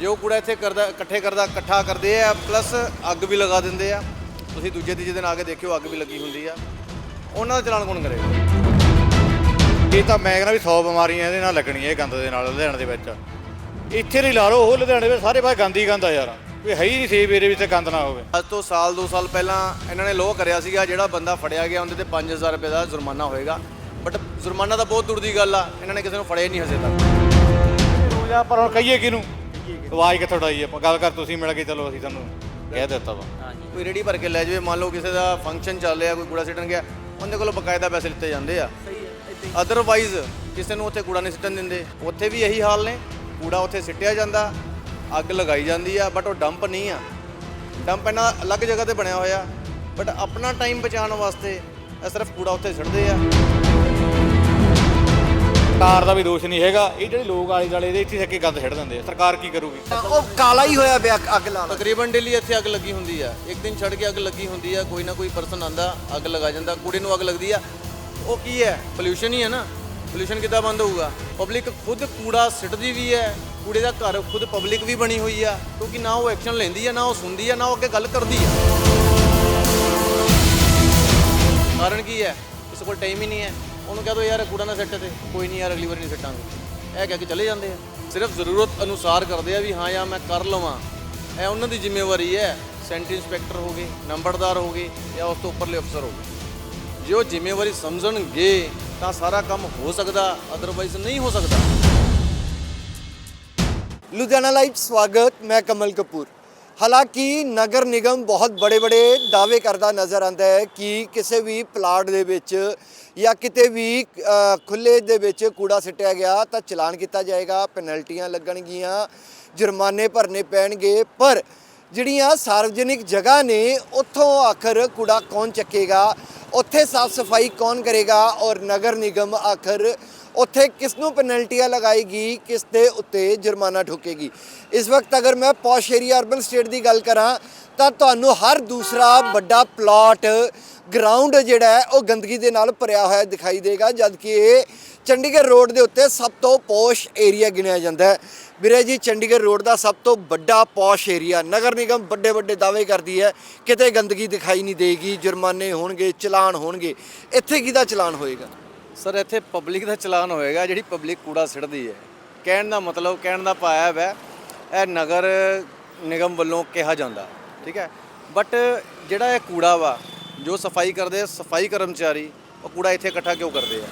ਜੇ ਕੂੜਾ ਇੱਥੇ ਕਰਦਾ ਇਕੱਠੇ ਕਰਦਾ ਇਕੱਠਾ ਕਰਦੇ ਆ ਪਲੱਸ ਅੱਗ ਵੀ ਲਗਾ ਦਿੰਦੇ ਆ। ਤੁਸੀਂ ਦੂਜੇ ਤੀਜੇ ਦਿਨ ਆ ਕੇ ਦੇਖਿਓ ਅੱਗ ਵੀ ਲੱਗੀ ਹੁੰਦੀ ਆ। ਉਹਨਾਂ ਦਾ ਚਲਾਨ ਕੌਣ ਕਰੇਗਾ ਇਹ ਤਾਂ ਮੈਂ ਕਹਿੰਦਾ ਵੀ 100 ਬਿਮਾਰੀਆਂ ਇਹਦੇ ਨਾਲ ਲੱਗਣੀਆਂ ਇਹ ਗੰਦ ਦੇ ਨਾਲ ਲੁਧਿਆਣੇ ਦੇ ਵਿੱਚ। ਇੱਥੇ ਨਹੀਂ ਲਾ ਲਓ ਉਹ ਲੁਧਿਆਣੇ ਵਿੱਚ ਸਾਰੇ ਪਾਸੇ ਗੰਦ ਹੀ ਗੰਦ ਆ ਯਾਰ। ਕੋਈ ਹੈ ਹੀ ਨਹੀਂ ਸੇਬ ਏਰੀਏ ਵਿੱਚ ਗੰਦ ਨਾ ਹੋਵੇ। ਅੱਜ ਤੋਂ ਸਾਲ 2 ਸਾਲ ਪਹਿਲਾਂ ਇਹਨਾਂ ਨੇ ਲੋਅ ਕਰਿਆ ਸੀਗਾ ਜਿਹੜਾ ਬੰਦਾ ਫੜਿਆ ਗਿਆ ਉਹਦੇ ਤੇ 5000 ਰੁਪਏ ਦਾ ਜੁਰਮਾਨਾ ਹੋਏਗਾ। ਬਟ ਜੁਰਮਾਨਾ ਤਾਂ ਬਹੁਤ ਦੂਰ ਦੀ ਗੱਲ ਆ ਇਹਨਾਂ ਨੇ ਕਿਸੇ ਨੂੰ ਫੜਿਆ ਹੀ ਨਹੀਂ ਹਜੇ ਤੱਕ। ਰੋਜ਼ਾ ਪਰ ਹੁਣ ਕਹੀਏ ਕਿਹਨੂੰ? ਆਵਾਜ਼ ਕਿੱਥੋਂ ਉਡਾਈ ਆਪਾਂ? ਗੱਲ ਕਰ ਤੁਸੀਂ ਮਿਲ ਕੇ ਚਲੋ ਅਸੀਂ ਤੁਹਾਨੂੰ ਕਹਿ ਦਿੱਤਾ ਵਾ। ਕੋਈ ਰੇੜੀ ਭਰ ਕੇ ਲੈ ਜਾਵੇ ਮੰਨ ਲਓ ਕਿਸੇ ਦਾ ਫੰਕਸ਼ਨ ਚੱਲ ਰਿਹਾ ਕੋਈ ਕੂੜਾ ਸਿੱਟਣ ਗਿਆ ਉਹਦੇ ਕੋਲੋਂ ਬਕਾਇਦਾ ਪੈਸੇ ਲਿੱਤੇ ਜਾਂਦੇ ਆ। ਅਦਰਵਾਈਜ਼ ਕਿਸੇ ਨੂੰ ਉੱਥੇ ਕੂੜਾ ਨਹੀਂ ਸਿੱਟਣ ਦਿੰਦੇ। ਉੱਥੇ ਵੀ ਇਹੀ ਹਾਲ ਨੇ। ਕੂੜਾ ਉੱਥੇ ਸਿੱਟਿਆ ਜਾਂਦਾ ਅੱਗ ਲਗਾਈ ਜਾਂਦੀ ਆ ਬਟ ਉਹ ਡੰਪ ਨਹੀਂ ਆ। ਡੰਪ ਇਹਨਾਂ ਦਾ ਅਲੱਗ ਜਗ੍ਹਾ ਤੇ ਬਣਿਆ ਹੋਇਆ ਬਟ ਆਪਣਾ ਟਾਈਮ ਬਚਾਉਣ ਵਾਸਤੇ ਇਹ ਸਿਰਫ ਕੂੜਾ ਉੱਥੇ ਸਿੱਟਦੇ ਆ। ਸਰਕਾਰ ਦਾ ਵੀ ਦੋਸ਼ ਨਹੀਂ ਹੈਗਾ। ਇਹ ਜਿਹੜੇ ਲੋਕ ਆਲੇ ਦੁਆਲੇ ਦੇ ਇੱਥੇ ਸੱਕੇ ਗੰਦ ਛੱਡ ਦਿੰਦੇ ਆ। ਸਰਕਾਰ ਕੀ ਕਰੂਗੀ? ਉਹ ਕਾਲਾ ਹੀ ਹੋਇਆ ਪਿਆ ਅੱਗ ਲਾ ਲਾ ਤਕਰੀਬਨ ਡੇਲੀ ਇੱਥੇ ਅੱਗ ਲੱਗੀ ਹੁੰਦੀ ਆ। ਇੱਕ ਦਿਨ ਛੱਡ ਕੇ ਅੱਗ ਲੱਗੀ ਹੁੰਦੀ ਆ। ਕੋਈ ਨਾ ਕੋਈ ਪਰਸਨ ਆਂਦਾ ਅੱਗ ਲਗਾ ਜਾਂਦਾ। ਕੂੜੇ ਨੂੰ ਅੱਗ ਲੱਗਦੀ ਆ। ਉਹ ਕੀ ਹੈ? ਪੋਲਿਊਸ਼ਨ ਹੀ ਹੈ ਨਾ। ਪੋਲਿਊਸ਼ਨ ਕਿੱਦਾਂ ਬੰਦ ਹੋਊਗਾ? ਪਬਲਿਕ ਖੁਦ ਕੂੜਾ ਸਿੱਟਦੀ ਵੀ ਹੈ। ਕੂੜੇ ਦਾ ਘਰ ਖੁਦ ਪਬਲਿਕ ਵੀ ਬਣੀ ਹੋਈ ਆ। ਕਿਉਂਕਿ ਨਾ ਉਹ ਐਕਸ਼ਨ ਲੈਂਦੀ ਆ ਨਾ ਉਹ ਸੁਣਦੀ ਆ ਨਾ ਉਹ ਅੱਗੇ ਗੱਲ ਕਰਦੀ ਆ। ਕਾਰਨ ਕੀ ਹੈ? ਕਿਸੇ ਕੋਲ ਟਾਈਮ ਹੀ ਨਹੀਂ ਹੈ। ਉਹਨੂੰ ਕਹਿ ਦੋ ਯਾਰ ਕੂੜਾ ਨਾ ਸਿੱਟ ਤੇ, ਕੋਈ ਨਹੀਂ ਯਾਰ ਅਗਲੀ ਵਾਰ ਨਹੀਂ ਸਿੱਟਾਂਗੇ। ਇਹ ਕਹਿ ਕੇ ਚਲੇ ਜਾਂਦੇ ਆ। ਸਿਰਫ ਜ਼ਰੂਰਤ ਅਨੁਸਾਰ ਕਰਦੇ ਆ ਵੀ ਹਾਂ ਯਾਰ ਮੈਂ ਕਰ ਲਵਾਂ। ਇਹ ਉਹਨਾਂ ਦੀ ਜ਼ਿੰਮੇਵਾਰੀ ਹੈ। ਸੈਂਟਰ ਇੰਸਪੈਕਟਰ ਹੋ ਗਏ, ਨੰਬਰਦਾਰ ਹੋ ਗਏ ਜਾਂ ਉਸ ਤੋਂ ਉੱਪਰਲੇ ਅਫਸਰ ਹੋ ਗਏ। ਜੇ ਉਹ ਜ਼ਿੰਮੇਵਾਰੀ ਸਮਝਣਗੇ, ਤਾਂ ਸਾਰਾ ਕੰਮ ਹੋ ਸਕਦਾ ਅਦਰਵਾਈਜ਼ ਨਹੀਂ ਹੋ ਸਕਦਾ। ਲੁਧਿਆਣਾ ਲਾਈਵ ਸਵਾਗਤ, ਮੈਂ ਕਮਲ ਕਪੂਰ। ਹਾਲਾਂਕਿ ਨਗਰ ਨਿਗਮ ਬਹੁਤ ਬੜੇ ਬੜੇ ਦਾਅਵੇ ਕਰਦਾ ਨਜ਼ਰ ਆਉਂਦਾ ਹੈ ਕਿ ਕਿਸੇ ਵੀ ਪਲਾਟ ਦੇ ਵਿੱਚ ਜਾਂ ਕਿਤੇ ਵੀ ਅ, ਖੁੱਲੇ ਦੇ ਵਿੱਚ ਕੂੜਾ ਸਿੱਟਿਆ ਗਿਆ ਤਾਂ ਚਲਾਨ ਕੀਤਾ ਜਾਏਗਾ ਪੈਨਲਟੀਆਂ ਲੱਗਣਗੀਆਂ ਜੁਰਮਾਨੇ ਭਰਨੇ ਪੈਣਗੇ ਪਰ ਜਿਹੜੀਆਂ ਸਾਰਵਜਨਿਕ ਜਗ੍ਹਾ ਨੇ ਉੱਥੋਂ ਆਖਰ ਕੂੜਾ ਕੌਣ ਚੱਕੇਗਾ? ਉੱਥੇ ਸਾਫ਼ ਸਫ਼ਾਈ ਕੌਣ ਕਰੇਗਾ? ਔਰ ਨਗਰ ਨਿਗਮ ਆਖਰ ਉੱਥੇ ਕਿਸ ਨੂੰ ਪੈਨਲਟੀਆਂ ਲਗਾਏਗੀ ਕਿਸ ਦੇ ਉੱਤੇ ਜੁਰਮਾਨਾ ਠੋਕੇਗੀ। ਇਸ ਵਕਤ ਅਗਰ ਮੈਂ ਪੌਸ਼ ਏਰੀਆ ਅਰਬਨ ਸਟੇਟ ਦੀ ਗੱਲ ਕਰਾਂ, ਤਾਂ ਤੁਹਾਨੂੰ ਹਰ ਦੂਸਰਾ ਵੱਡਾ ਪਲਾਟ ਗਰਾਊਂਡ ਜਿਹੜਾ ਹੈ, ਉਹ ਗੰਦਗੀ ਦੇ ਨਾਲ ਭਰਿਆ ਹੋਇਆ ਦਿਖਾਈ ਦੇਗਾ, ਜਦਕਿ ਇਹ ਚੰਡੀਗੜ੍ਹ ਰੋਡ ਦੇ ਉੱਤੇ ਸਭ ਤੋਂ ਪੌਸ਼ ਏਰੀਆ ਗਿਣਿਆ ਜਾਂਦਾ ਹੈ। ਵੀਰੇ ਜੀ, ਚੰਡੀਗੜ੍ਹ ਰੋਡ ਦਾ ਸਭ ਤੋਂ ਵੱਡਾ ਪੌਸ਼ ਏਰੀਆ, ਨਗਰ ਨਿਗਮ ਵੱਡੇ ਵੱਡੇ ਦਾਅਵੇ ਕਰਦੀ ਹੈ, ਕਿਤੇ ਗੰਦਗੀ ਦਿਖਾਈ ਨਹੀਂ ਦੇਗੀ, ਜੁਰਮਾਨੇ ਹੋਣਗੇ, ਚਲਾਨ ਹੋਣਗੇ, ਇੱਥੇ ਕਿਹਦਾ ਚਲਾਨ ਹੋਏਗਾ? ਸਰ, ਇੱਥੇ ਪਬਲਿਕ ਦਾ ਚਲਾਨ ਹੋਏਗਾ, ਜਿਹੜੀ ਪਬਲਿਕ ਕੂੜਾ ਸਿੱਟਦੀ ਹੈ। ਕਹਿਣ ਦਾ ਮਤਲਬ, ਕਹਿਣ ਦਾ ਪਾਇਆ ਹੈ ਇਹ ਨਗਰ ਨਿਗਮ ਵੱਲੋਂ ਕਿਹਾ ਜਾਂਦਾ, ਠੀਕ ਹੈ? ਬਟ ਜਿਹੜਾ ਇਹ ਕੂੜਾ ਵਾ, ਜੋ ਸਫ਼ਾਈ ਕਰਦੇ ਸਫ਼ਾਈ ਕਰਮਚਾਰੀ, ਉਹ ਕੂੜਾ ਇੱਥੇ ਇਕੱਠਾ ਕਿਉਂ ਕਰਦੇ ਆ?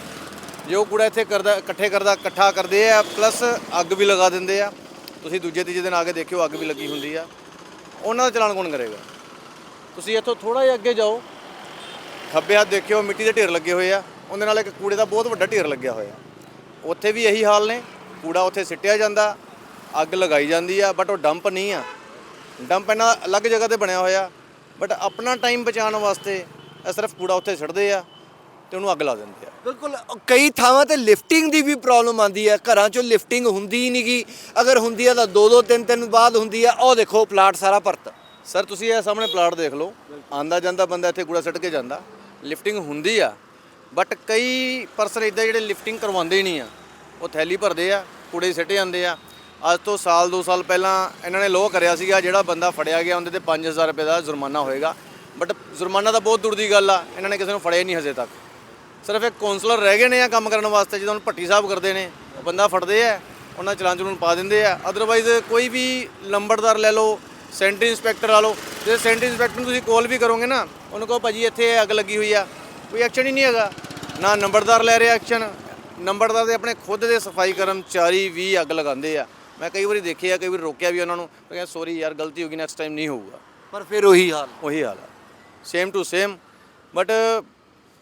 ਜੇ ਉਹ ਕੂੜਾ ਇੱਥੇ ਕਰਦਾ, ਇਕੱਠੇ ਕਰਦਾ, ਇਕੱਠਾ ਕਰਦੇ ਆ ਪਲੱਸ ਅੱਗ ਵੀ ਲਗਾ ਦਿੰਦੇ ਆ। ਤੁਸੀਂ ਦੂਜੇ ਤੀਜੇ ਦਿਨ ਆ ਕੇ ਦੇਖਿਓ, ਅੱਗ ਵੀ ਲੱਗੀ ਹੁੰਦੀ ਆ। ਉਹਨਾਂ ਦਾ ਚਲਾਨ ਕੌਣ ਕਰੇਗਾ? ਤੁਸੀਂ ਇੱਥੋਂ ਥੋੜਾ ਜਿਹਾ ਅੱਗੇ ਜਾਓ। ਖੱਬੇ ਹੱਥ ਦੇਖਿਓ, ਮਿੱਟੀ ਦੇ ਢੇਰ ਲੱਗੇ ਹੋਏ ਆ। ਉਹਦੇ ਨਾਲ ਇੱਕ ਕੂੜੇ ਦਾ ਬਹੁਤ ਵੱਡਾ ਢੇਰ ਲੱਗਿਆ ਹੋਇਆ। ਉੱਥੇ ਵੀ ਇਹੀ ਹਾਲ ਨੇ। ਕੂੜਾ ਉੱਥੇ ਸਿੱਟਿਆ ਜਾਂਦਾ ਅੱਗ ਲਗਾਈ ਜਾਂਦੀ ਆ ਬਟ ਉਹ ਡੰਪ ਨਹੀਂ ਆ। ਡੰਪ ਇਹਨਾਂ ਅਲੱਗ ਜਗ੍ਹਾ ਤੇ ਬਣਿਆ ਹੋਇਆ ਬਟ ਆਪਣਾ ਟਾਈਮ ਬਚਾਉਣ ਵਾਸਤੇ ਇਹ ਸਿਰਫ ਕੂੜਾ ਉੱਥੇ ਸਿੱਟਦੇ ਆ ਤੇ ਉਹਨੂੰ ਅੱਗ ਲਾ ਦਿੰਦੇ ਆ। ਬਿਲਕੁਲ ਕਈ ਥਾਵਾਂ ਤੇ ਲਿਫਟਿੰਗ ਦੀ ਵੀ ਪ੍ਰੋਬਲਮ ਆਉਂਦੀ ਹੈ ਘਰਾਂ 'ਚੋਂ ਲਿਫਟਿੰਗ ਹੁੰਦੀ ਹੀ ਨਹੀਂਗੀ ਅਗਰ ਹੁੰਦੀ ਹੈ ਤਾਂ ਦੋ ਦੋ ਤਿੰਨ ਤਿੰਨ ਬਾਅਦ ਹੁੰਦੀ ਹੈ ਉਹ ਦੇਖੋ ਪਲਾਟ ਸਾਰਾ ਭਰਤਾ। ਸਰ ਤੁਸੀਂ ਇਹ ਸਾਹਮਣੇ ਪਲਾਟ ਦੇਖ ਲਓ। ਆਂਦਾ ਜਾਂਦਾ ਬੰਦਾ ਇੱਥੇ ਕੂੜਾ ਸਿੱਟ ਕੇ ਜਾਂਦਾ। ਲਿਫਟਿੰਗ ਹੁੰਦੀ ਆ। ਬਟ ਕਈ ਪਰਸਨ ਇਦਾਂ ਜਿਹੜੇ ਲਿਫਟਿੰਗ ਕਰਵਾਉਂਦੇ ਹੀ ਨਹੀਂ ਆ। ਉਹ ਥੈਲੀ ਭਰਦੇ ਆ, ਕੂੜੇ ਸਿੱਟੇ ਜਾਂਦੇ ਆ। ਅੱਜ ਤੋਂ ਸਾਲ 2 ਸਾਲ ਪਹਿਲਾਂ ਇਹਨਾਂ ਨੇ ਲੋਅ ਕਰਿਆ ਸੀਗਾ, ਜਿਹੜਾ ਬੰਦਾ ਫੜਿਆ ਗਿਆ, ਉਹਦੇ ਤੇ 5000 ਰੁਪਏ ਦਾ ਜੁਰਮਾਨਾ ਹੋਏਗਾ। ਬਟ ਜੁਰਮਾਨਾ ਤਾਂ ਬਹੁਤ ਦੂਰ ਦੀ ਗੱਲ ਆ, ਇਹਨਾਂ ਨੇ ਕਿਸੇ ਨੂੰ ਫੜਿਆ ਨਹੀਂ ਹਜੇ ਤੱਕ। ਸਿਰਫ ਇੱਕ ਕਾਉਂਸਲਰ ਰਹਿ ਗਏ ਨੇ ਆ ਕੰਮ ਕਰਨ ਵਾਸਤੇ ਜਦੋਂ ਹੁਣ ਭੱਟੀ ਸਾਹਿਬ ਕਰਦੇ ਨੇ। ਉਹ ਬੰਦਾ ਫੜਦੇ ਆ, ਉਹਨਾਂ ਚਲਾਨ ਚਲੂਨ ਪਾ ਦਿੰਦੇ ਆ। ਅਦਰਵਾਈਜ਼ ਕੋਈ ਵੀ ਲੰਬੜਦਾਰ ਲੈ ਲਓ ਸੈਂਟਰ ਇੰਸਪੈਕਟਰ ਆ ਲਓ। ਜੇ ਸੈਂਟਰ ਇੰਸਪੈਕਟਰ ਨੂੰ ਤੁਸੀਂ ਕਾਲ ਵੀ ਕਰੋਗੇ ਨਾ, ਉਹਨੂੰ ਕਹੋ ਭਾਜੀ ਇੱਥੇ ਅੱਗ ਲੱਗੀ ਹੋਈ ਆ। ਕੋਈ ਐਕਸ਼ਨ ਹੀ ਨਹੀਂ ਹੈਗਾ। ਨਾ ਨੰਬਰਦਾਰ ਲੈ ਰਿਹਾ ਐਕਸ਼ਨ ਨੰਬਰਦਾਰ ਦੇ ਆਪਣੇ ਖੁਦ ਦੇ ਸਫ਼ਾਈ ਕਰਮਚਾਰੀ ਵੀ ਅੱਗ ਲਗਾਉਂਦੇ ਆ। ਮੈਂ ਕਈ ਵਾਰੀ ਦੇਖਿਆ ਕਈ ਵਾਰੀ ਰੋਕਿਆ ਵੀ ਉਹਨਾਂ ਨੂੰ। ਮੈਂ ਕਿਹਾ ਸੌਰੀ ਯਾਰ ਗਲਤੀ ਹੋ ਗਈ ਨੈਕਸਟ ਟਾਈਮ ਨਹੀਂ ਹੋਊਗਾ। ਪਰ ਫਿਰ ਉਹੀ ਹਾਲ। ਉਹੀ ਹਾਲ ਆ। ਸੇਮ ਟੂ ਸੇਮ ਬਟ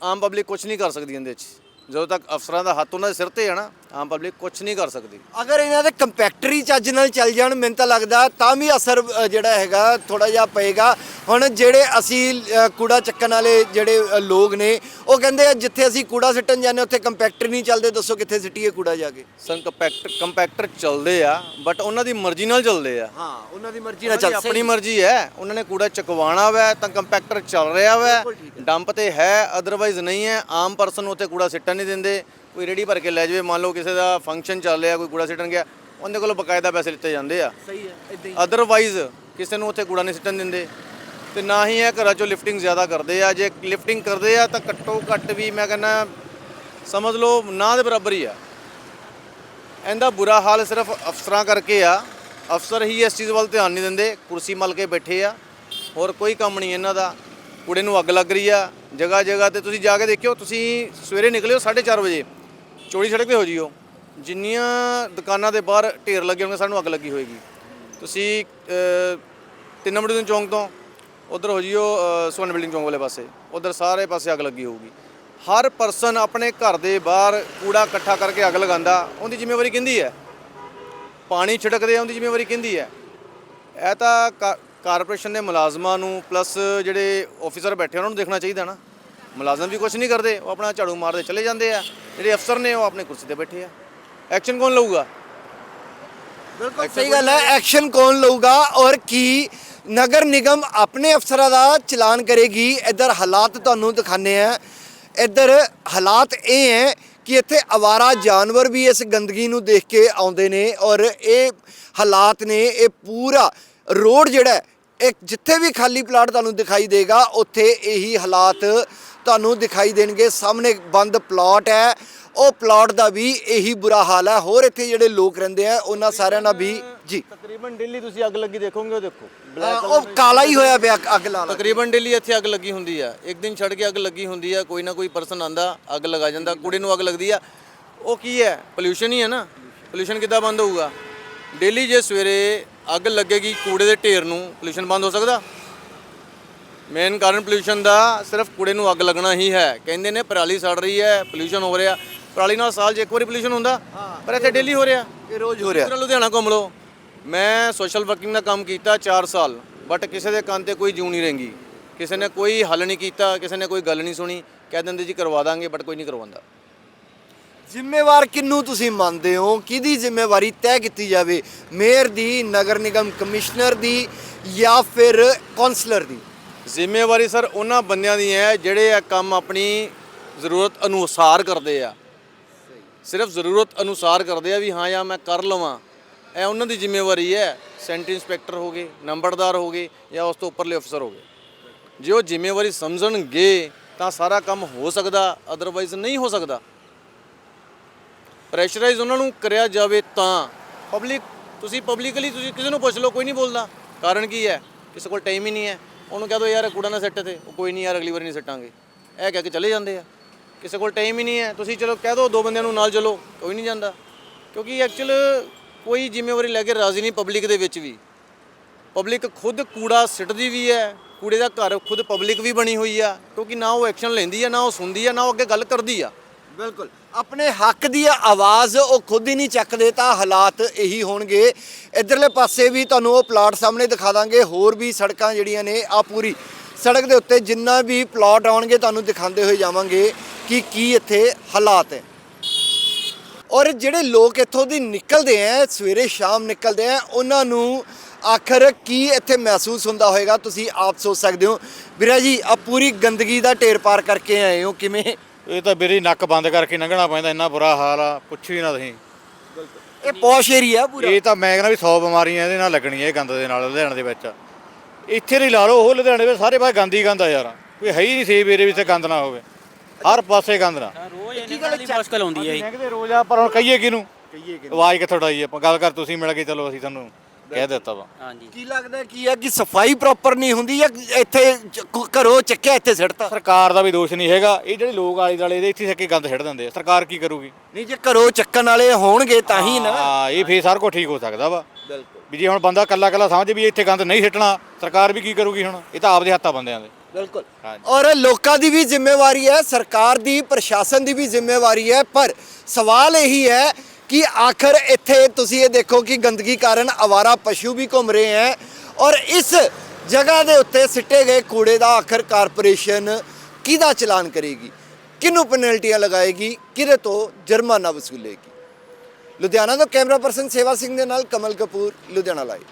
ਆਮ ਪਬਲਿਕ ਕੁਝ ਨਹੀਂ ਕਰ ਸਕਦੀ ਇਹਦੇ 'ਚ ਜਦੋਂ ਤੱਕ ਅਫਸਰਾਂ ਦਾ ਹੱਥ ਉਹਨਾਂ ਦੇ ਸਿਰ ਤੇ ਹੈ ਨਾ ਆਮ ਪਬਲਿਕ ਕੁਝ ਨਹੀਂ ਕਰ ਸਕਦੀ। ਅਗਰ ਇਹਨਾਂ ਦੇ ਕੰਪੈਕਟਰੀ ਚੱਜ ਨਾਲ ਚੱਲ ਜਾਣ ਮੈਨੂੰ ਤਾਂ ਲੱਗਦਾ ਤਾਂ ਵੀ ਅਸਰ ਅ, ਜਿਹੜਾ ਹੈਗਾ ਥੋੜਾ ਜਿਹਾ ਪਏਗਾ। ਹੁਣ ਜਿਹੜੇ ਅਸੀਂ ਅ, ਕੂੜਾ ਚੱਕਣ ਵਾਲੇ ਜਿਹੜੇ ਅ, ਲੋਕ ਨੇ ਉਹ ਕਹਿੰਦੇ ਆ ਜਿੱਥੇ ਅਸੀਂ ਕੂੜਾ ਸਿੱਟਣ ਜਾਂਦੇ ਉੱਥੇ ਕੰਪੈਕਟਰ ਨਹੀਂ ਚੱਲਦੇ ਦੱਸੋ ਕਿੱਥੇ ਸਿੱਟੀਏ ਕੂੜਾ ਜਾ ਕੇ? ਸਨ ਕੰਪੈਕਟਰ ਕੰਪੈਕਟਰ ਚੱਲਦੇ ਆ ਬਟ ਉਹਨਾਂ ਦੀ ਮਰਜ਼ੀ ਨਾਲ ਚੱਲਦੇ ਆ। ਹਾਂ ਉਹਨਾਂ ਦੀ ਮਰਜ਼ੀ ਉਹਨਾਂ ਦੀ ਆਪਣੀ ਮਰਜ਼ੀ ਹੈ ਉਹਨਾਂ ਨੇ ਕੂੜਾ ਚਕਵਾਣਾ ਵਾ ਤਾਂ ਕੰਪੈਕਟਰ ਚੱਲ ਰਿਹਾ ਵਾ। ਡੰਪ ਤੇ ਹੈ ਅਦਰਵਾਈਜ਼ ਨਹੀਂ ਹੈ। ਆਮ ਪਰਸਨ ਉੱਥੇ ਕੂੜਾ ਸਿੱਟਣ ਨਹੀਂ ਦਿੰਦੇ। ਕੋਈ ਰੇੜੀ ਭਰ ਕੇ ਲੈ ਜਾਵੇ। ਮੰਨ ਲਓ ਕਿਸੇ ਦਾ ਫੰਕਸ਼ਨ ਚੱਲ ਰਿਹਾ ਕੋਈ ਕੂੜਾ ਸਿੱਟਣ ਗਿਆ ਉਹਦੇ ਕੋਲੋਂ ਬਕਾਇਦਾ ਪੈਸੇ ਲਿੱਤੇ ਜਾਂਦੇ ਆ। ਸਹੀ ਹੈ ਇਦਾਂ ਅਦਰਵਾਈਜ਼ ਕਿਸੇ ਨੂੰ ਉੱਥੇ ਕੂੜਾ ਨਹੀਂ ਸਿੱਟਣ ਦਿੰਦੇ। ਤੇ ਨਾ ਹੀ ਇਹ ਘਰਾਂ ਚੋਂ ਲਿਫਟਿੰਗ ਜ਼ਿਆਦਾ ਕਰਦੇ ਆ। ਜੇ ਲਿਫਟਿੰਗ ਕਰਦੇ ਆ ਤਾਂ ਘੱਟੋ ਘੱਟ ਵੀ ਮੈਂ ਕਹਿੰਦਾ ਸਮਝ ਲਓ ਨਾ ਦੇ ਬਰਾਬਰ ਹੀ ਆ। ਇਹਦਾ ਬੁਰਾ ਹਾਲ ਸਿਰਫ ਅਫਸਰਾਂ ਕਰਕੇ ਆ। ਅਫਸਰ ਹੀ ਇਸ ਚੀਜ਼ ਵੱਲ ਧਿਆਨ ਨਹੀਂ ਦਿੰਦੇ। ਕੁਰਸੀ ਮਲ ਕੇ ਬੈਠੇ ਆ। ਹੋਰ ਕੋਈ ਕੰਮ ਨਹੀਂ ਇਹਨਾਂ ਦਾ। ਕੂੜੇ ਨੂੰ ਅੱਗ ਲੱਗ ਰਹੀ ਆ। ਜਗ੍ਹਾ ਜਗ੍ਹਾ ਤੇ ਤੁਸੀਂ ਜਾ ਕੇ ਦੇਖਿਓ ਤੁਸੀਂ ਸਵੇਰੇ ਨਿਕਲਿਓ 4:30 ਵਜੇ। ਚੌੜੀ ਸੜਕ ਤੇ ਹੋ ਜਿਓ। ਜਿੰਨੀਆਂ ਦੁਕਾਨਾਂ ਦੇ ਬਾਹਰ ਢੇਰ ਲੱਗੇ ਹੋਣਗੇ ਸਾਨੂੰ ਅੱਗ ਲੱਗੀ ਹੋਏਗੀ। ਤੁਸੀਂ ਅ, ਤਿੰਨ ਨੰਬਰ ਦੇ ਚੌਂਕ ਤੋਂ ਉਧਰ ਹੋ ਜਿਓ ਅ, ਸਵਰਨ ਬਿਲਡਿੰਗ ਚੌਂਕ ਵਾਲੇ ਪਾਸੇ। ਉਧਰ ਸਾਰੇ ਪਾਸੇ ਅੱਗ ਲੱਗੀ ਹੋਊਗੀ। ਹਰ ਪਰਸਨ ਆਪਣੇ ਘਰ ਦੇ ਬਾਹਰ ਕੂੜਾ ਇਕੱਠਾ ਕਰਕੇ ਅੱਗ ਲਗਾਉਂਦਾ ਉਹਦੀ ਜ਼ਿੰਮੇਵਾਰੀ ਕਿੰਦੀ ਹੈ? ਪਾਣੀ ਛਿੜਕਦੇ ਆ ਉਹਦੀ ਜ਼ਿੰਮੇਵਾਰੀ ਕਿੰਦੀ ਹੈ? ਇਹ ਤਾਂ ਕਾ- ਕਾਰਪੋਰੇਸ਼ਨ ਦੇ ਮੁਲਾਜ਼ਮਾਂ ਨੂੰ ਪਲੱਸ ਜਿਹੜੇ ਆਫੀਸਰ ਬੈਠੇ ਉਹਨਾਂ ਨੂੰ ਦੇਖਣਾ ਚਾਹੀਦਾ ਨਾ। ਮੁਲਾਜ਼ਮ ਵੀ ਕੁਝ ਨਹੀਂ ਕਰਦੇ ਉਹ ਆਪਣਾ ਝਾੜੂ ਮਾਰਦੇ ਚਲੇ ਜਾਂਦੇ ਆ। ਜਿਹੜੇ ਅਫਸਰ ਨੇ ਉਹ ਆਪਣੀ ਕੁਰਸੀ ਤੇ ਬੈਠੇ ਆ। ਐਕਸ਼ਨ ਕੌਣ ਲਊਗਾ? ਬਿਲਕੁਲ ਸਹੀ ਗੱਲ ਹੈ ਐਕਸ਼ਨ ਕੌਣ ਲਊਗਾ ਔਰ ਕੀ ਨਗਰ ਨਿਗਮ ਆਪਣੇ ਅਫਸਰਾਂ ਦਾ ਚਲਾਨ ਕਰੇਗੀ? ਇੱਧਰ ਹਾਲਾਤ ਤੁਹਾਨੂੰ ਦਿਖਾਣੇ ਆ ਇੱਧਰ ਹਾਲਾਤ ਇਹ ਹੈ ਕਿ ਇੱਥੇ ਆਵਾਰਾ ਜਾਨਵਰ ਵੀ ਇਸ ਗੰਦਗੀ ਨੂੰ ਦੇਖ ਕੇ ਆਉਂਦੇ ਨੇ ਔਰ ਇਹ ਹਾਲਾਤ ਨੇ ਇਹ ਪੂਰਾ ਰੋਡ ਜਿਹੜਾ ਇਹ ਜਿੱਥੇ ਵੀ ਖਾਲੀ ਪਲਾਟ ਤੁਹਾਨੂੰ ਦਿਖਾਈ ਦੇਗਾ ਉੱਥੇ ਇਹੀ ਹਾਲਾਤ ਤੁਹਾਨੂੰ ਦਿਖਾਈ ਦੇਣਗੇ। ਸਾਹਮਣੇ ਬੰਦ ਪਲਾਟ ਹੈ। ਉਹ ਪਲਾਟ ਦਾ ਵੀ ਇਹੀ ਬੁਰਾ ਹਾਲ ਹੈ। ਹੋਰ ਇੱਥੇ ਜਿਹੜੇ ਲੋਕ ਰਹਿੰਦੇ ਆ ਉਹਨਾਂ ਸਾਰਿਆਂ ਨਾਲ ਵੀ ਜੀ। ਤਕਰੀਬਨ ਦਿੱਲੀ ਤੁਸੀਂ ਅੱਗ ਲੱਗੀ ਦੇਖੋਗੇ ਉਹ ਦੇਖੋ। ਉਹ ਕਾਲਾ ਹੀ ਹੋਇਆ ਪਿਆ ਅੱਗ ਲਾ ਲਾ। ਤਕਰੀਬਨ ਦਿੱਲੀ ਇੱਥੇ ਅੱਗ ਲੱਗੀ ਹੁੰਦੀ ਆ। ਇੱਕ ਦਿਨ ਛੱਡ ਕੇ ਅੱਗ ਲੱਗੀ ਹੁੰਦੀ ਆ। ਕੋਈ ਨਾ ਕੋਈ ਪਰਸਨ ਆਂਦਾ ਅੱਗ ਲਗਾ ਜਾਂਦਾ ਕੁੜੀ ਨੂੰ ਅੱਗ ਲੱਗਦੀ ਆ। ਉਹ ਕੀ ਹੈ? ਪੋਲਿਊਸ਼ਨ ਹੀ ਹੈ ਨਾ। ਪੋਲਿਊਸ਼ਨ ਕਿੱਦਾਂ ਬੰਦ ਹੋਊਗਾ? ਡੇਲੀ ਜੇ ਸਵੇਰੇ ਅੱਗ ਲੱਗੇਗੀ ਕੂੜੇ ਦੇ ਢੇਰ ਨੂੰ ਪੋਲਿਊਸ਼ਨ ਬੰਦ ਹੋ ਸਕਦਾ? ਮੇਨ ਕਾਰਨ ਪੋਲਿਊਸ਼ਨ ਦਾ ਸਿਰਫ ਕੂੜੇ ਨੂੰ ਅੱਗ ਲੱਗਣਾ ਹੀ ਹੈ। ਕਹਿੰਦੇ ਨੇ ਪਰਾਲੀ ਸੜ ਰਹੀ ਹੈ ਪੋਲਿਊਸ਼ਨ ਹੋ ਰਿਹਾ। ਪਰਾਲੀ ਨਾਲ ਸਾਲ 'ਚ ਇੱਕ ਵਾਰੀ ਪੋਲਿਊਸ਼ਨ ਹੁੰਦਾ ਪਰ ਇੱਥੇ ਡੇਲੀ ਹੋ ਰਿਹਾ। ਇਹ ਰੋਜ਼ ਹੋ ਰਿਹਾ। ਪੂਰਾ ਲੁਧਿਆਣਾ ਘੁੰਮ ਲਓ। ਮੈਂ ਸੋਸ਼ਲ ਵਰਕਿੰਗ ਦਾ ਕੰਮ ਕੀਤਾ 4 ਸਾਲ ਬਟ ਕਿਸੇ ਦੇ ਕੰਨ ਤੇ ਕੋਈ ਜੂੰ ਨਹੀਂ ਰਹਿੰਗੀ। ਕਿਸੇ ਨੇ ਕੋਈ ਹੱਲ ਨਹੀਂ ਕੀਤਾ ਕਿਸੇ ਨੇ ਕੋਈ ਗੱਲ ਨਹੀਂ ਸੁਣੀ। ਕਹਿ ਦਿੰਦੇ ਜੀ ਕਰਵਾ ਦਾਂਗੇ ਬਟ ਕੋਈ ਨਹੀਂ ਕਰਵਾਉਂਦਾ। ਜ਼ਿੰਮੇਵਾਰ ਕਿੰਨੂੰ ਤੁਸੀਂ ਮੰਨਦੇ ਹੋ? ਕਿਹਦੀ ਜ਼ਿੰਮੇਵਾਰੀ ਤੈਅ ਕੀਤੀ ਜਾਵੇ? ਮੇਅਰ ਦੀ ਨਗਰ ਨਿਗਮ ਕਮਿਸ਼ਨਰ ਦੀ ਜਾਂ ਫਿਰ ਕਾਉਂਸਲਰ ਦੀ? ਜ਼ਿੰਮੇਵਾਰੀ ਸਰ ਉਹਨਾਂ ਬੰਦਿਆਂ ਦੀ ਹੈ ਜਿਹੜੇ ਇਹ ਕੰਮ ਆਪਣੀ ਜ਼ਰੂਰਤ ਅਨੁਸਾਰ ਕਰਦੇ ਆ। ਸਿਰਫ ਜ਼ਰੂਰਤ ਅਨੁਸਾਰ ਕਰਦੇ ਆ ਵੀ ਹਾਂ ਜਾਂ ਮੈਂ ਕਰ ਲਵਾਂ, ਇਹ ਉਹਨਾਂ ਦੀ ਜ਼ਿੰਮੇਵਾਰੀ ਹੈ। ਸੈਂਟਰ ਇੰਸਪੈਕਟਰ ਹੋਗੇ ਨੰਬਰਦਾਰ ਹੋਗੇ ਜਾਂ ਉਸ ਤੋਂ ਉੱਪਰਲੇ ਅਫਸਰ ਹੋਗੇ ਜੇ ਉਹ ਜ਼ਿੰਮੇਵਾਰੀ ਸਮਝਣਗੇ ਤਾਂ ਸਾਰਾ ਕੰਮ ਹੋ ਸਕਦਾ ਅਦਰਵਾਈਜ਼ ਨਹੀਂ ਹੋ ਸਕਦਾ। ਪ੍ਰੈਸ਼ਰਾਈਜ਼ ਉਹਨਾਂ ਨੂੰ ਕਰਿਆ ਜਾਵੇ ਤਾਂ। ਪਬਲਿਕ ਤੁਸੀਂ ਪਬਲਿਕਲੀ ਤੁਸੀਂ ਕਿਸੇ ਨੂੰ ਪੁੱਛ ਲਓ, ਕੋਈ ਨਹੀਂ ਬੋਲਦਾ। ਕਾਰਨ ਕੀ ਹੈ? ਕਿਸੇ ਕੋਲ ਟਾਈਮ ਹੀ ਨਹੀਂ ਹੈ। ਉਹਨੂੰ ਕਹਿ ਦੋ ਯਾਰ ਕੂੜਾ ਨਾ ਸੱਟ ਤੇ ਉਹ ਕੋਈ ਨਹੀਂ ਯਾਰ, ਅਗਲੀ ਵਾਰੀ ਨਹੀਂ ਸਿੱਟਾਂਗੇ। ਇਹ ਕਹਿ ਕੇ ਚਲੇ ਜਾਂਦੇ ਆ। ਕਿਸੇ ਕੋਲ ਟਾਈਮ ਹੀ ਨਹੀਂ ਹੈ। ਤੁਸੀਂ ਚਲੋ ਕਹਿ ਦੋ ਦੋ ਬੰਦਿਆਂ ਨੂੰ ਨਾਲ ਚਲੋ, ਕੋਈ ਨਹੀਂ ਜਾਂਦਾ। ਕਿਉਂਕਿ ਐਕਚੁਅਲ ਕੋਈ ਜ਼ਿੰਮੇਵਾਰੀ ਲੈ ਕੇ ਰਾਜ਼ੀ ਨਹੀਂ ਪਬਲਿਕ ਦੇ ਵਿੱਚ ਵੀ। ਪਬਲਿਕ ਖੁਦ ਕੂੜਾ ਸਿੱਟਦੀ ਵੀ ਹੈ। ਕੂੜੇ ਦਾ ਘਰ ਖੁਦ ਪਬਲਿਕ ਵੀ ਬਣੀ ਹੋਈ ਆ। ਕਿਉਂਕਿ ਨਾ ਉਹ ਐਕਸ਼ਨ ਲੈਂਦੀ ਆ, ਨਾ ਉਹ ਸੁਣਦੀ ਆ, ਨਾ ਉਹ ਅੱਗੇ ਗੱਲ ਕਰਦੀ ਆ। ਬਿਲਕੁਲ। ਆਪਣੇ ਹੱਕ ਦੀ ਆਵਾਜ਼ ਉਹ ਖੁਦ ਹੀ ਨਹੀਂ ਚੱਕਦੇ, ਤਾਂ ਹਾਲਾਤ ਇਹੀ ਹੋਣਗੇ। ਇਧਰਲੇ ਪਾਸੇ ਵੀ ਤੁਹਾਨੂੰ ਉਹ ਪਲਾਟ ਸਾਹਮਣੇ ਦਿਖਾ ਦਾਂਗੇ। ਹੋਰ ਵੀ ਸੜਕਾਂ ਜਿਹੜੀਆਂ ਨੇ ਆ ਪੂਰੀ ਸੜਕ ਦੇ ਉੱਤੇ ਜਿੰਨਾ ਵੀ ਪਲਾਟ ਆਉਣਗੇ, ਤੁਹਾਨੂੰ ਦਿਖਾਉਂਦੇ ਹੋਏ ਜਾਵਾਂਗੇ ਕਿ ਕੀ ਇੱਥੇ ਹਾਲਾਤ ਹੈ। ਔਰ ਜਿਹੜੇ ਲੋਕ ਇੱਥੋਂ ਦੀ ਨਿਕਲਦੇ ਆ ਸਵੇਰੇ ਸ਼ਾਮ ਨਿਕਲਦੇ ਆ ਉਹਨਾਂ ਨੂੰ ਆਖਰ ਕੀ ਇੱਥੇ ਮਹਿਸੂਸ ਹੁੰਦਾ ਹੋਵੇਗਾ ਤੁਸੀਂ ਆਪ ਸੋਚ ਸਕਦੇ ਹੋ। ਵੀਰਾ ਜੀ ਆ ਪੂਰੀ ਗੰਦਗੀ ਦਾ ਢੇਰ ਪਾਰ ਕਰਕੇ ਆਏ ਹੋ, ਕਿਵੇਂ? ਇਹ ਤਾਂ ਮੇਰੀ ਨੱਕ ਬੰਦ ਕਰਕੇ ਲੰਘਣਾ ਪੈਂਦਾ ਇੰਨਾ ਬੁਰਾ ਹਾਲ ਆ ਪੁੱਛੋ ਹੀ ਨਾ ਤੁਸੀਂ। ਇਹ ਪੌਸ਼ ਏਰੀਆ ਪੂਰਾ। ਇਹ ਤਾਂ ਮੈਂ ਕਹਿੰਦਾ ਵੀ 100 ਬਿਮਾਰੀਆਂ ਇਹਦੇ ਨਾਲ ਲੱਗਣੀਆਂ ਇਹ ਗੰਦ ਦੇ ਨਾਲ ਲੁਧਿਆਣੇ ਦੇ ਵਿੱਚ। ਇੱਥੇ ਨਹੀਂ ਲਾ ਲਓ ਉਹ ਲੁਧਿਆਣੇ ਵਿੱਚ ਸਾਰੇ ਪਾਸੇ ਗੰਦ ਹੀ ਗੰਦ ਆ ਯਾਰ। ਕੋਈ ਹੈ ਹੀ ਨਹੀਂ ਸੇਬ ਏਰੀਏ ਵਿੱਚ ਗੰਦ ਨਾ ਹੋਵੇ। ਹਰ ਪਾਸੇ ਗੰਦ ਨਾ। ਰੋਜ਼ ਨਿਕਲਣ ਦੀ ਮੁਸ਼ਕਲ ਆਉਂਦੀ ਹੈ ਜੀ ਲੰਘਦੇ ਰੋਜ਼ ਆ ਪਰ ਹੁਣ ਕਹੀਏ ਕਿਹਨੂੰ? ਕਹੀਏ ਆਵਾਜ਼ ਕਿੱਥੋਂ ਡਾਈ ਆਪਾਂ ਗੱਲ ਕਰ ਤੁਸੀਂ ਮਿਲ ਕੇ ਚਲੋ ਅਸੀਂ ਤੁਹਾਨੂੰ। ਕਹਿ ਦਿੱਤਾ ਵਾ। ਹਾਂਜੀ। ਕੀ ਲੱਗਦਾ ਕੀ ਆ ਕਿ ਸਫ਼ਾਈ ਪ੍ਰੋਪਰ ਨਹੀਂ ਹੁੰਦੀ ਜਾਂ ਇੱਥੇ ਚ- ਕ- ਘਰੋਂ ਚੱਕਿਆ ਇੱਥੇ ਸਿੱਟਤਾ? ਸਰਕਾਰ ਦਾ ਵੀ ਦੋਸ਼ ਨਹੀਂ ਹੈਗਾ। ਇਹ ਜਿਹੜੇ ਲੋਕ ਆਲੇ ਦੁਆਲੇ ਇਹਦੇ ਇੱਥੇ ਸੱਕੇ ਗੰਦ ਛੱਡ ਦਿੰਦੇ ਆ। ਸਰਕਾਰ ਕੀ ਕਰੂਗੀ? ਨਹੀਂ ਜੇ ਘਰੋਂ ਚੱਕਣ ਵਾਲੇ ਹੋਣਗੇ ਤਾਂ ਹੀ ਨਾ। ਹਾਂ ਇਹ ਫੇਰ ਸਾਰਾ ਕੁਝ ਠੀਕ ਹੋ ਸਕਦਾ ਵਾ। ਬਿਲਕੁਲ। ਵੀ ਜੇ ਹੁਣ ਬੰਦਾ ਕੱਲਾ ਕੱਲਾ ਸਮਝ ਵੀ ਇੱਥੇ ਗੰਦ ਨਹੀਂ ਸਿੱਟਣਾ ਸਰਕਾਰ ਵੀ ਕੀ ਕਰੂਗੀ ਹੁਣ? ਇਹ ਤਾਂ ਆਪਦੇ ਹੱਥਾਂ ਬੰਦਿਆਂ ਦੇ। ਬਿਲਕੁਲ। ਹਾਂਜੀ। ਔਰ ਲੋਕਾਂ ਦੀ ਵੀ ਜ਼ਿੰਮੇਵਾਰੀ ਹੈ ਸਰਕਾਰ ਦੀ ਪ੍ਰਸ਼ਾਸਨ ਦੀ ਵੀ ਜ਼ਿੰਮੇਵਾਰੀ ਹੈ ਪਰ ਸਵਾਲ ਇਹੀ ਹੈ ਕਿ ਆਖਰ ਇੱਥੇ ਤੁਸੀਂ ਇਹ ਦੇਖੋ ਕਿ ਗੰਦਗੀ ਕਾਰਨ ਆਵਾਰਾ ਪਸ਼ੂ ਵੀ ਘੁੰਮ ਰਹੇ ਹੈ ਔਰ ਇਸ ਜਗ੍ਹਾ ਦੇ ਉੱਤੇ ਸਿੱਟੇ ਗਏ ਕੂੜੇ ਦਾ ਆਖਰ ਕਾਰਪੋਰੇਸ਼ਨ ਕਿਹਦਾ ਚਲਾਨ ਕਰੇਗੀ? ਕਿਹਨੂੰ ਪੈਨਲਟੀਆਂ ਲਗਾਏਗੀ? ਕਿਹਦੇ ਤੋਂ ਜੁਰਮਾਨਾ ਵਸੂਲੇਗੀ? ਲੁਧਿਆਣਾ ਤੋਂ ਕੈਮਰਾ ਪਰਸਨ ਸੇਵਾ ਸਿੰਘ ਦੇ ਨਾਲ ਕਮਲ ਕਪੂਰ, ਲੁਧਿਆਣਾ ਲਾਈਵ